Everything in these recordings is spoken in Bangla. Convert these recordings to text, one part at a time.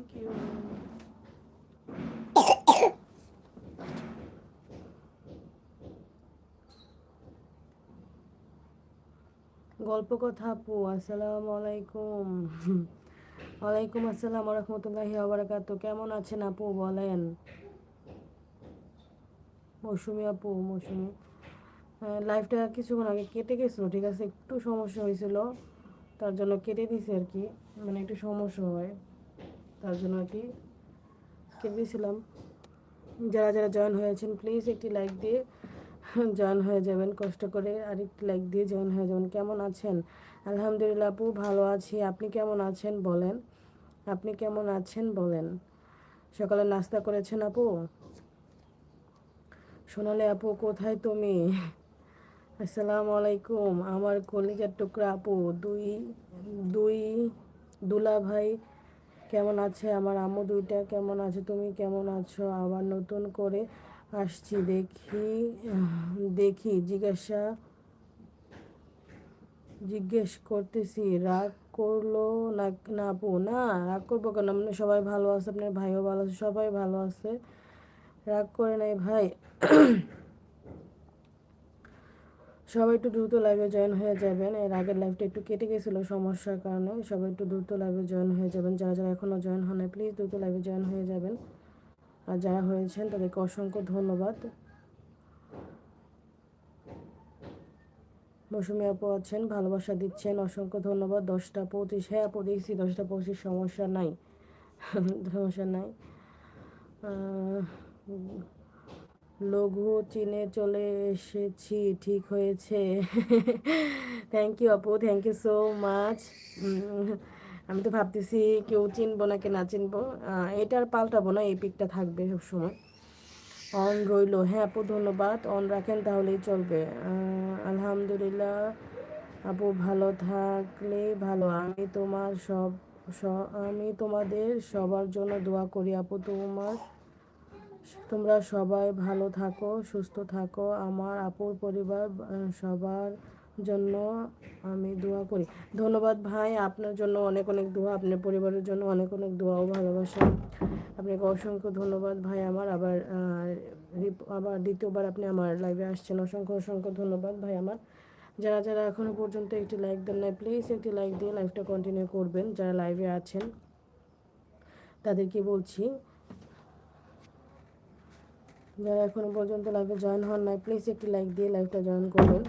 থ্যাংক ইউ গল্প কথা, আপু, আসসালাম আলাইকুম। ওয়ালাইকুম আসসালাম রহমতুল্লাহি আবরাকাত কেমন আছেন আপু, বলেন? মৌসুমি আপু, মৌসুমি। হ্যাঁ, লাইফটা কিছুক্ষণ আগে কেটে গেছিল, ঠিক আছে? একটু সমস্যা হয়েছিল, তার জন্য কেটে দিছে আর কি। মানে একটু সমস্যা হয়। তার জন্য আর কি দিয়েছিলাম যারা যারা জয়েন হয়েছেন প্লিজ একটি লাইক দিয়ে জয়েন হয়ে যাবেন, কষ্ট করে আর একটি লাইক দিয়ে জয়েন হয়ে যাবেন। কেমন আছেন? আলহামদুলিল্লাহ আপু, ভালো আছি। আপনি কেমন আছেন বলেন? আপনি কেমন আছেন বলেন? সকালে নাস্তা করেছেন আপু? সোনালি আপু, কোথায় তুমি? আসসালামু আলাইকুম। আমার কলিজার টুকরা আপু, দুই দুই দুলা ভাই কেমন আছে? আমার আম্মু দুইটা কেমন আছে? তুমি কেমন আছো? আবার নতুন করে আসছি, দেখি দেখি, জিজ্ঞাসা, জিজ্ঞেস করতেছি, রাগ করল না না আপু? না, রাগ করব কেন? মানে সবাই ভালো আছে, আপনার ভাইও ভালো আছে, সবাই ভালো আছে। রাগ করে নাই ভাই। সবাই একটু দ্রুত লাইভে জয়েন হয়ে যাবেন। এর আগের লাইভটা একটু কেটে গেছিল সমস্যার কারণে। সবাই একটু দ্রুত লাইভে জয়েন হয়ে যাবেন। যারা যারা এখনও জয়েন হয় হন প্লিজ দ্রুত লাইভে জয়েন হয়ে যাবেন। আর যারা হয়েছেন, তাদেরকে অসংখ্য ধন্যবাদ। মৌসুমি আপু আছেন, ভালোবাসা দিচ্ছেন, অসংখ্য ধন্যবাদ। দশটা পঁচিশ হ্যাঁ আপু, দেখছি দশটা পঁচিশ, সমস্যা নাই। সমস্যা নাই। লঘু চিনে চলে এসেছি, ঠিক হয়েছে। থ্যাংক ইউ আপু থ্যাংক ইউ সো মাচ আমি তো ভাবতেছি কেউ চিনবো নাকি না চিনবো। এটার পাল্টাবো না, এই পিকটা থাকবে সবসময় অন রইল। হ্যাঁ আপু, ধন্যবাদ। অন রাখেন তাহলেই চলবে। আলহামদুলিল্লাহ। আপু ভালো থাকলে ভালো। আমি তোমার সব আমি তোমাদের সবার জন্য দোয়া করি আপু, তোমার তোমরা সবাই ভালো থাকো, সুস্থ থাকো। আমার আপুর পরিবার সবার জন্য আমি দোয়া করি। ধন্যবাদ ভাই, আপনার জন্য অনেক অনেক দোয়া, আপনার পরিবারের জন্য অনেক অনেক দোয়া ও ভালোবাসা। আপনাকে অসংখ্য ধন্যবাদ ভাই, আমার আবার আবার দ্বিতীয়বার আপনি আমার লাইভে আসছেন। অসংখ্য অসংখ্য ধন্যবাদ ভাই আমার। যারা যারা এখনও পর্যন্ত একটি লাইক দেন নাই প্লিজ একটি লাইক দিয়ে লাইভটা কন্টিনিউ করবেন। যারা লাইভে আছেন, তাদেরকে বলছি যারা এখনও পর্যন্ত লাইভে জয়েন হন নাই প্লিজ একটি লাইক দিয়ে লাইভটা জয়েন করবেন।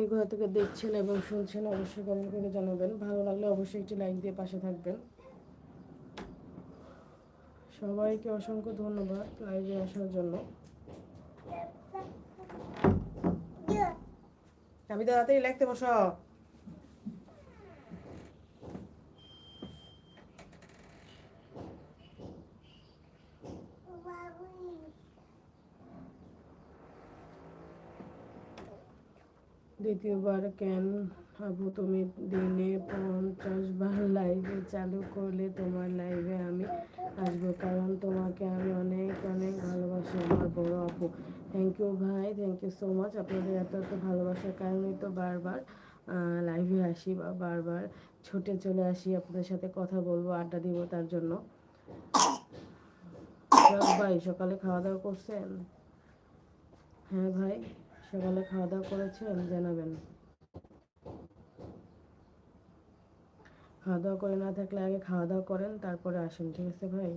এই কোথা থেকে দেখছেন এবং শুনছেন অবশ্যই কমেন্ট করে জানাবেন। ভালো লাগলে অবশ্যই একটি লাইক দিয়ে পাশে থাকবেন। সবাইকে অসংখ্য ধন্যবাদ লাইভে আসার জন্য। আমি তো তাড়াতাড়ি লিখতে বসো। দ্বিতীয়বার কেন আবু তুমি দিনে পঞ্চাশ বার লাইভে চালু করলে তোমার লাইভে আমি আসব কারণ তোমাকে আমি অনেক অনেক ভালোবাসি আমার বড় আপু থ্যাংক ইউ ভাই থ্যাংক ইউ সো মাচ আপনাদের এত এত ভালোবাসার কারণেই তো বারবার লাইভে আসি বা বারবার ছুটে চলে আসি আপনাদের সাথে কথা বলব আড্ডা দিব তার জন্য ভাই সকালে খাওয়া দাওয়া করছেন হ্যাঁ ভাই সকালে খাওয়া দাওয়া করেছেন জানাবেন খাওয়া দাওয়া করে না থাকলে আগে খাওয়া দাওয়া করেন, তারপরে আসেন, ঠিক আছে ভাই?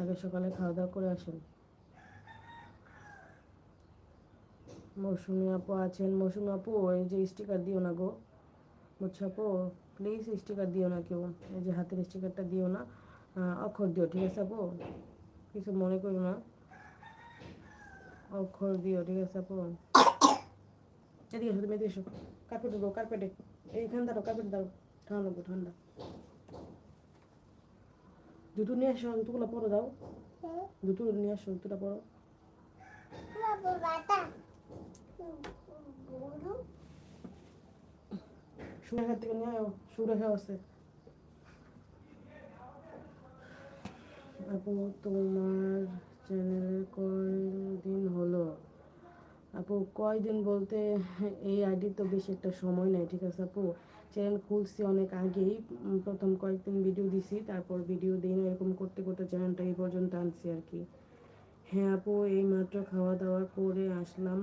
আগে সকালে খাওয়া দাওয়া করে আসেন। মৌসুমি আপু আছেন। মৌসুমি আপু, এই যে স্টিকার দিও না গো। বুঝছ আপু প্লিজ স্টিকার দিও না কেউ। এই যে হাতের স্টিকারটা দিও না। অক্ষর দিও, ঠিক আছে আপু? কিছু মনে করো না। অক্ষর দিও ঠিক আছে, আপু। এদিকে এসো তুমি, এদিকে এসো কার্পেটে দাও কার্পেটে এইখানে দাঁড়ো কার্পেট দাও ঠান্ডা লাগবে, ঠান্ডা। জুতো নিয়ে আসো, জুতোগুলো পরো দাও জুতো নিয়ে আসো, জুতোটা পরো। সুরেখার থেকে নিয়ে আয়, সুরেখা আছে। আপু, তোমার চ্যানেলে কয়দিন হলো? আপু, কয়দিন বলতে এই আইডি তো বেশি একটা সময় নেই, ঠিক আছে আপু? চ্যানেল খুলছি অনেক আগেই প্রথম কয়েকদিন ভিডিও দিছি, তারপর ভিডিও দিই না, এরকম করতে করতে চ্যানেলটা এই পর্যন্ত আনছি আর কি। হ্যাঁ আপু, এই মাত্র খাওয়া দাওয়া করে আসলাম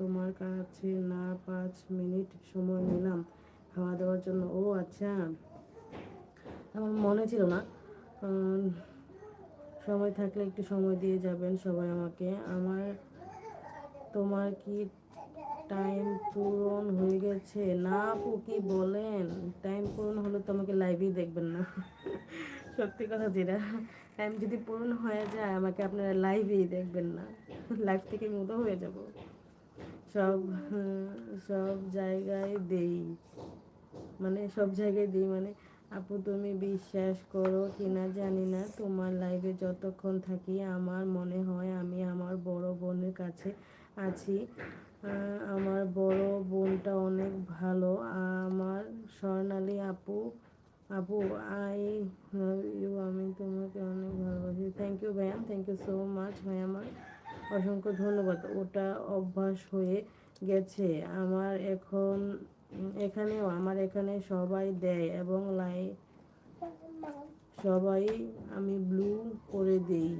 তোমার কাছে না পাঁচ মিনিট সময় নিলাম খাওয়া দাওয়ার জন্য। ও আচ্ছা। আমার মনে ছিল না সময় থাকলে একটু সময় দিয়ে যাবেন সবাই আমাকে। আমার তোমার কি টাইম পূরণ হয়ে গেছে? না আপু, কি বলেন? টাইম পূরণ হলে তো আমাকে লাইভেই দেখবেন না। সত্যি কথা যেটা। টাইম যদি পূরণ হয়ে যায়, আমাকে আপনারা লাইভেই দেখবেন না। লাইভ থেকে মুক্ত হয়ে যাব। সব সব জায়গায় দেই। মানে সব জায়গায় দিই মানে আপু, তুমি বিশ্বাস করো কিনা জানি না। তোমার লাইভে যতক্ষণ থাকি আমার মনে হয় আমি আমার বড় বোনের কাছে আছি। আমার বড় বোনটা অনেক ভালো। আমার স্বর্ণালী আপু আপু আই ইউ আমি তোমাকে অনেক ভালোবাসি। Thank you ma'am thank you so much ভাই আমার অসংখ্য ধন্যবাদ। ওটা অভ্যাস হয়ে গেছে। আমার এখন এখানেও, আমার এখানে সবাই দেয় এবং লাই সবাই আমি ব্লু করে দিই।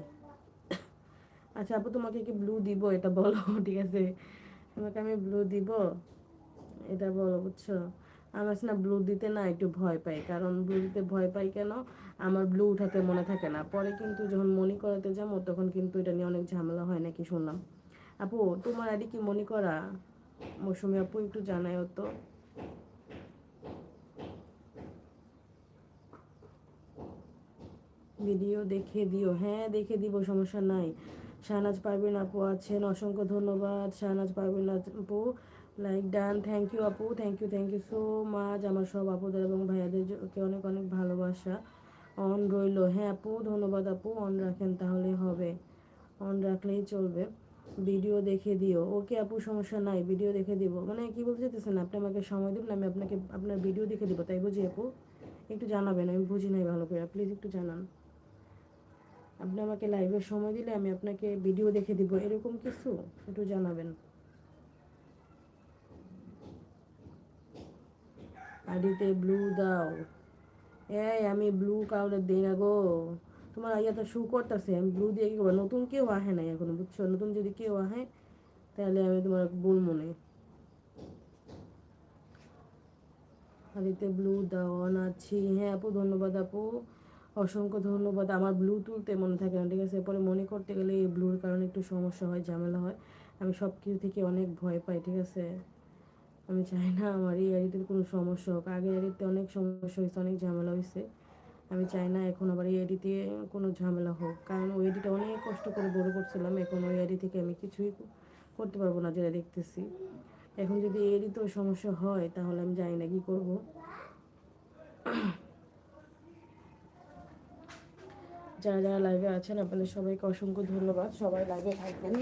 আচ্ছা আপু, তোমাকে কি ব্লু দিব? এটা বলো, ঠিক আছে? তোমাকে আমি ব্লু দিব? এটা বলো, বুঝছ? আমার না ব্লু দিতে না একটু ভয় পাই, কারণ ব্লু দিতে ভয় পাই কেন? আমার ব্লু উঠাতে মনে থাকে না। পরে কিন্তু যখন মনি করাতে যাব, তখন কিন্তু এটা নিয়ে অনেক ঝামেলা হয় নাকি শুনলাম। আপু, তোমার আইডি কি মনি করা? মৌসুমি আপু, একটু জানাইও তো। ভিডিও দেখে দিও। হ্যাঁ দেখে দিব, সমস্যা নাই। শাহনাজ পারবেন আপু আছেন, অসংখ্য ধন্যবাদ। শাহনাজ পারবেন আপু। লাইক ডান থ্যাংক ইউ আপু thank you thank you so much আমার সব আপুদের এবং ভাইয়াদেরকে অনেক অনেক ভালোবাসা। অন রইল। হ্যাঁ আপু, ধন্যবাদ আপু। অন রাখেন তাহলে হবে। অন রাখলেই চলবে। ভিডিও দেখে দিও। ওকে আপু, সমস্যা নাই। ভিডিও দেখে দিব। মানে কি বলতে চাইতেছেন? আপনি আমাকে সময় দিবেন, আমি আপনাকে, আপনার ভিডিও দেখে দিব। তাই বুঝি আপু? একটু জানাবেন, আমি বুঝি নাই ভালো করে। প্লিজ একটু জানান। আপনি আমাকে লাইভের সময় দিলে আমি আপনাকে ভিডিও দেখে দিব, এরকম কিছু? একটু জানাবেন। আডিতে ব্লু দাও। এই, আমি ব্লু কাউরে দিই না গো। তোমার আইয়া তো শু করতেছে, আমি ব্লু দিয়ে কি করব? নতুন কেউ আহে নাই এখনও, বুঝছ? নতুন যদি কেউ আহে, তাহলে আমি তোমার বল মনে। আদিতে ব্লু দাও অন আছি হ্যাঁ আপু, ধন্যবাদ আপু। অসংখ্য ধন্যবাদ। আমার ব্লু তুলতে মনে থাকে না, ঠিক আছে? পরে মনে করতে গেলে এই ব্লুর কারণে একটু সমস্যা হয়, ঝামেলা হয়। আমি সব কিছু থেকে অনেক ভয় পাই, ঠিক আছে? আমি চাই না আমার এই আড়িতে কোনো সমস্যা হোক। আগে আড়িতে অনেক সমস্যা হয়েছে, অনেক ঝামেলা হয়েছে। আমি চাই না এখন আবার এই আইডিতে কোনো ঝামেলা হোক। কারণ ওই আইডিটা অনেক কষ্ট করে বড় করছিলাম, এখন ওই আইডি থেকে আমি কিছুই করতে পারব না যেটা দেখতেছি। এখন যদি এই আইডিতেও সমস্যা হয়, তাহলে আমি জানি না কি করব। যারা যারা লাইভে আছেন আপনাদের সবাইকে অসংখ্য ধন্যবাদ। সবাই লাইভে থাকবেন।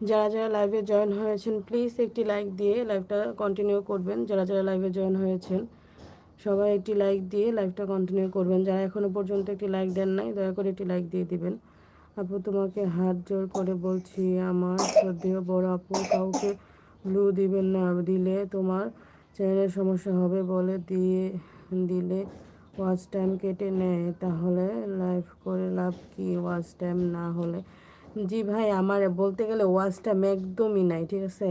যারা যারা লাইভে জয়েন হয়েছেন প্লিজ একটি লাইক দিয়ে লাইভটা কন্টিনিউ করবেন। যারা যারা লাইভে জয়েন হয়েছেন, সবাই একটি লাইক দিয়ে লাইভটা কন্টিনিউ করবেন। যারা এখনও পর্যন্ত একটি লাইক দেন নাই, দয়া করে একটি লাইক দিয়ে দিবেন। আপু, তোমাকে হাত জোর করে বলছি, আমার শ্রদ্ধেয় বড় আপু, কাউকে ব্লু দিবেন না, দিলে তোমার চ্যানেলের সমস্যা হবে বলে দিয়ে, দিলে ওয়াচ টাইম কেটে নেয়। তাহলে লাইভ করে লাভ কি? ওয়াচ টাইম না হলে জি ভাই, আমার বলতে গেলে ওয়াচ টাইম একদমই নাই, ঠিক আছে?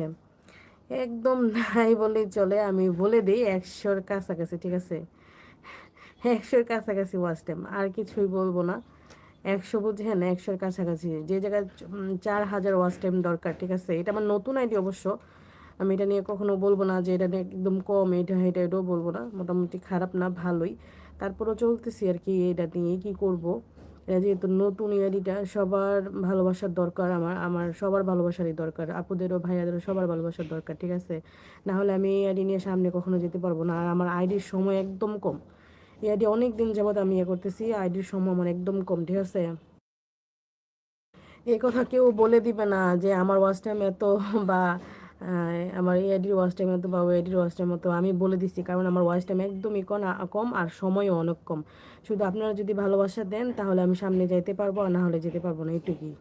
একদম নাই বলেই চলে। আমি বলে দিই, একশোর কাছাকাছি, ঠিক আছে? একশোর কাছাকাছি ওয়াচ টাইম আর কিছুই বলব না। একশো বুঝেন একশোর কাছাকাছি। যে জায়গায় চার হাজার ওয়াচ টাইম দরকার, ঠিক আছে? এটা আমার নতুন আইডি অবশ্য। আমি এটা নিয়ে কখনো বলব না যে এটা একদম কম, এটা এটা, এটাও বলব না। মোটামুটি খারাপ না, ভালোই। তারপরও চলতেছি আর কি, এটা নিয়ে কি করব? এটা যেহেতু নতুন ইয়ারিটা সবার ভালোবাসার দরকার আমার আমার সবার ভালোবাসারই দরকার, আপুদেরও, ভাইয়াদেরও সবার ভালোবাসার দরকার, ঠিক আছে? না হলে আমি আইডি নিয়ে সামনে কখনো যেতে পারব না, আর আমার আইডির সময় একদম কম। আইডি অনেক দিন যাবৎ আমি ইয়ে করতেছি, আইডির সময় আমার একদম কম, ঠিক আছে? এই কথা কেউ বলে দিবে না যে আমার ওয়াচ টাইম এত বা আমার এই ওয়াচ টাইম এত বা ওই আইডির ওয়াচ টাইম মতো আমি বলে দিচ্ছি কারণ আমার ওয়াচ টাইম একদমই কম আর সময়ও অনেক কম। শুধু আপনারা যদি ভালোবাসা দেন, তাহলে আমি সামনে যাইতে পারব আর না হলে যেতে পারব না, এটুকুই।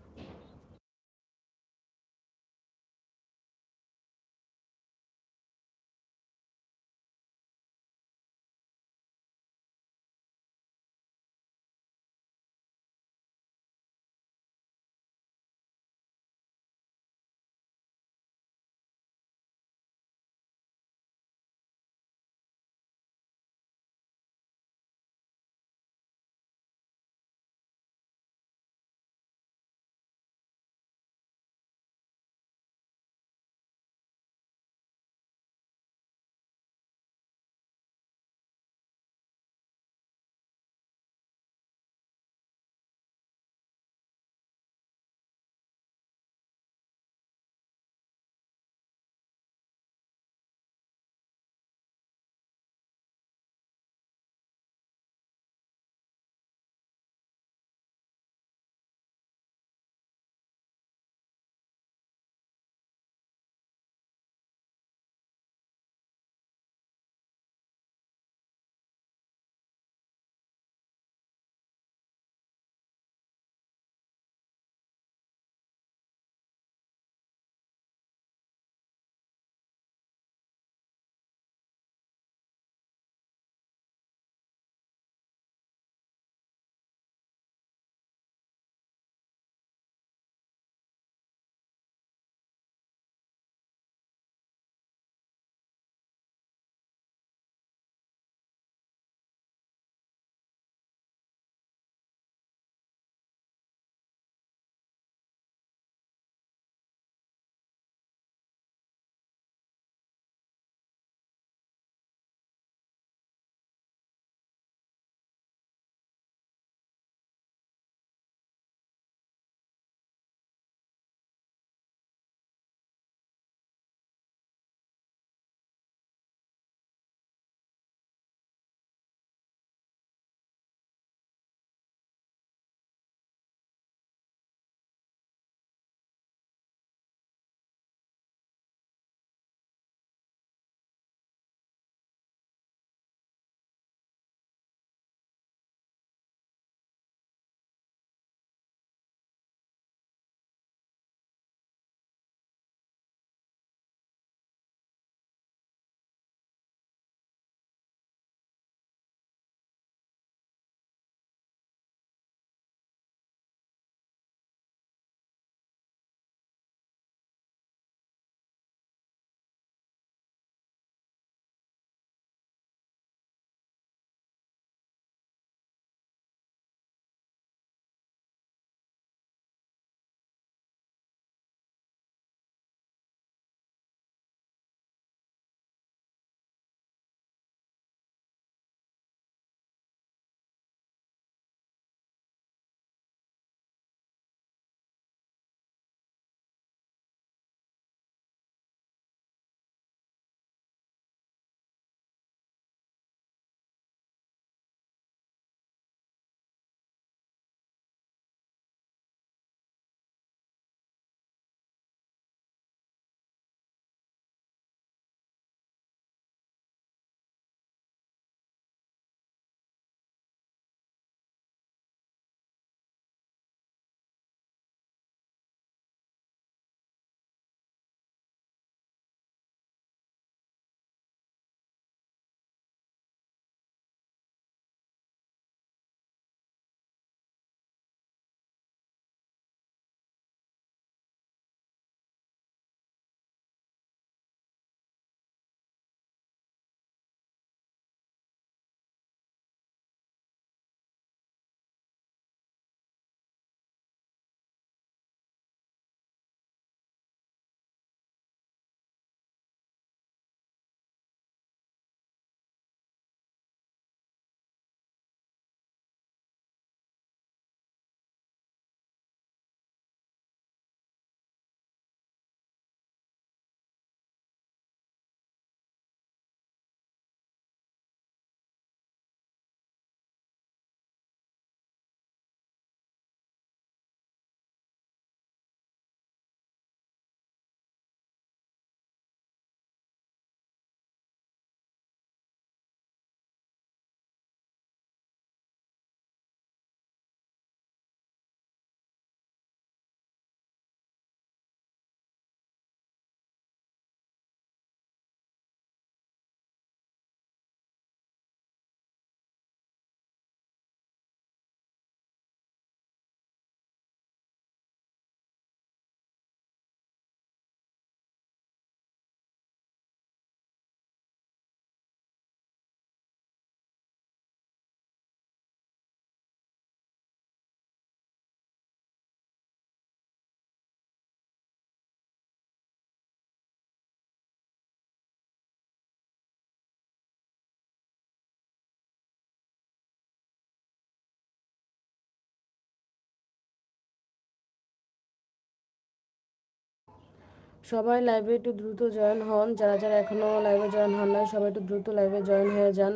সবাই লাইভে একটু দ্রুত জয়েন হন। যারা যারা এখনও লাইভে জয়েন হন না সবাই একটু দ্রুত লাইভে জয়েন হয়ে যান।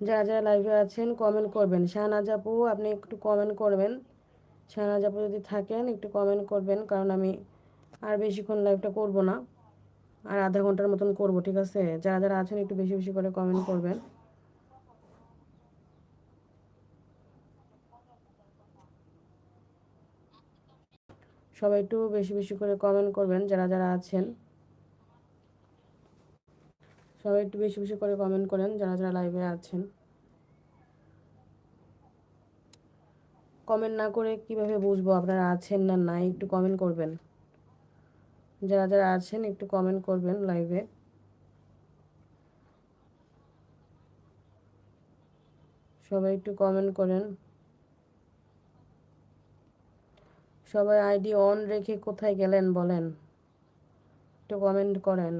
যারা যারা লাইভে আছেন কমেন্ট করবেন। শাহনাজ আপু, আপনি একটু কমেন্ট করবেন। শাহনাজ আপু যদি থাকেন, একটু কমেন্ট করবেন, কারণ আমি আর বেশিক্ষণ লাইভটা করব না। আর আধা ঘণ্টার মতন করব, ঠিক আছে? যারা যারা আছেন, একটু বেশি বেশি করে কমেন্ট করবেন। সবাই একটু বেশি বেশি করে কমেন্ট করবেন, যারা যারা আছেন। সবাই একটু বেশি বেশি করে কমেন্ট করেন, যারা যারা লাইভে আছেন। কমেন্ট না করে কীভাবে বুঝব আপনারা আছেন না নাই, একটু কমেন্ট করবেন। যারা যারা আছেন, একটু কমেন্ট করবেন লাইভে সবাই একটু কমেন্ট করেন। সবাই আইডি অন রেখে কোথায় গেলেন বলেন। একটু কমেন্ট করেন।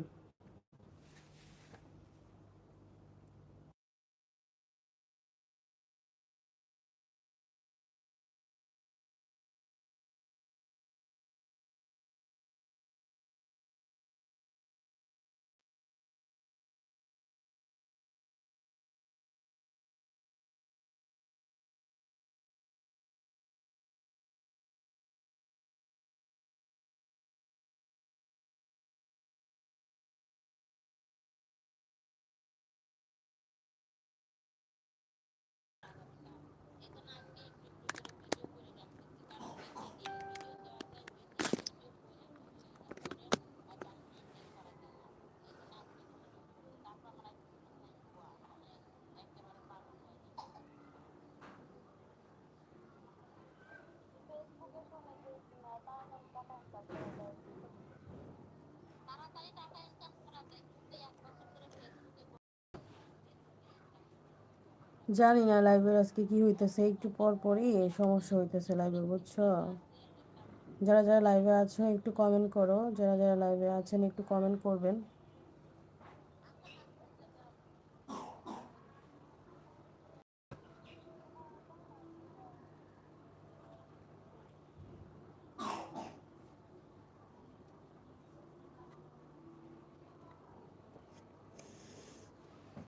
জানি না লাইভের আজকে কি হইতেছে, একটু পর পরই সমস্যা হইতেছে লাইভে বুঝছ? যারা যারা লাইভে আছো, একটু কমেন্ট করো, যারা যারা লাইভে আছেন, একটু কমেন্ট করবেন।